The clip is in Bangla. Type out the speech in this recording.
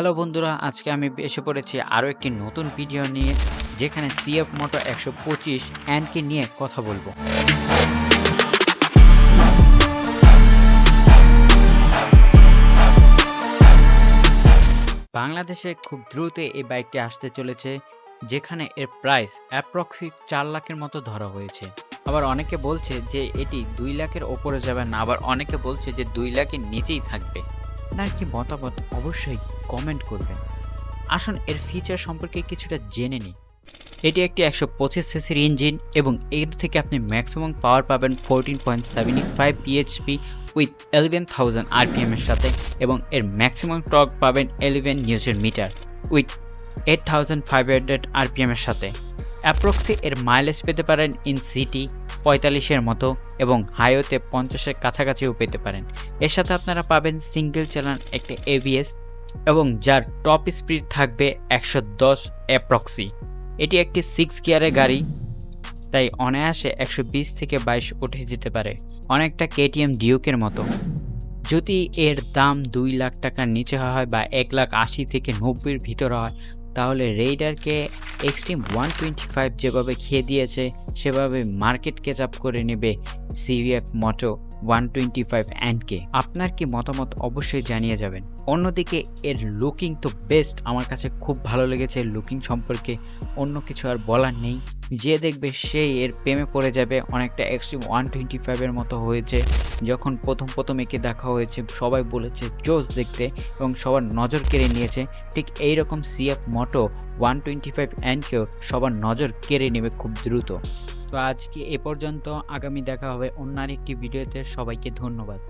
হ্যালো বন্ধুরা, আজকে আমি এসে পড়েছি আরও একটি নতুন ভিডিও নিয়ে, যেখানে সিএফ মোটো একশো পঁচিশ অ্যানকে নিয়ে কথা বলব। বাংলাদেশে খুব দ্রুত এই বাইকটি আসতে চলেছে, যেখানে এর প্রাইস অ্যাপ্রক্সি চার লাখের মতো ধরা হয়েছে। আবার অনেকে বলছে যে এটি দুই লাখের ওপরে যাবে না, আবার অনেকে বলছে যে দুই লাখের নিচেই থাকবে। আপনার কি মতামত অবশ্যই কমেন্ট করবেন। আসুন এর ফিচার সম্পর্কে কিছুটা জেনে নিই। এটি একটি একশো পঁচিশ সিসির ইঞ্জিন এবং এর থেকে আপনি ম্যাক্সিমাম পাওয়ার পাবেন fourteen point seventy five PHP with eleven thousand RPM এর সাথে এবং এর ম্যাক্সিমাম টর্ক পাবেন এলেভেন নিউজের metre with eight thousand five hundred RPM এর সাথে। অ্যাপ্রক্সি এর মাইলেজ পেতে পারেন ইন সিটি পঁয়তাল্লিশের মতো এবং হাইওয়েতে পঞ্চাশের কাছাকাছিও পেতে পারেন। এর সাথে আপনারা পাবেন সিঙ্গেল চালান একটা এভিএস এবং যার টপ স্পিড থাকবে একশো দশ অ্যাপ্রক্সি। এটি একটি সিক্স গিয়ারের গাড়ি, তাই অনায়াসে একশো বিশ থেকে বাইশ উঠে যেতে পারে। অনেকটা কেটিএম ডিউকের মতো। যদি এর দাম দুই লাখ টাকার নিচে হয় বা এক লাখ আশি থেকে নব্বইয়ের ভিতরে হয়, তাহলে রেইডারকে এক্সট্রিম ওয়ান টোয়েন্টি ফাইভ যেভাবে খেয়ে দিয়েছে, সেভাবে মার্কেট কেচ আপ করে নেবে CVF moto one twenty five অ্যান্ডকে আপনার কি মতামত অবশ্যই জানিয়ে যাবেন। অন্যদিকে, এর লুকিং তো বেস্ট আমার কাছে খুব ভালো লেগেছে লুকিং সম্পর্কে। অন্য কিছু আর বলার নেই। যে দেখবে সেই এর প্রেমে পড়ে যাবে। অনেকটা এক্সট্রিম ওয়ান টোয়েন্টি ফাইভের মতো হয়েছে। যখন প্রথম প্রথম একে দেখা হয়েছে, সবাই বলেছে, জোস দেখতে। এবং সবার নজর কেড়ে নিয়েছে। ঠিক এই রকম CF moto one twenty five অ্যান্ডকেও সবার নজর কেড়ে নেবে খুব দ্রুত। তো আজকে এ পর্যন্ত। আগামী দেখা হবে অন্য একটি ভিডিওতে। সবাইকে ধন্যবাদ।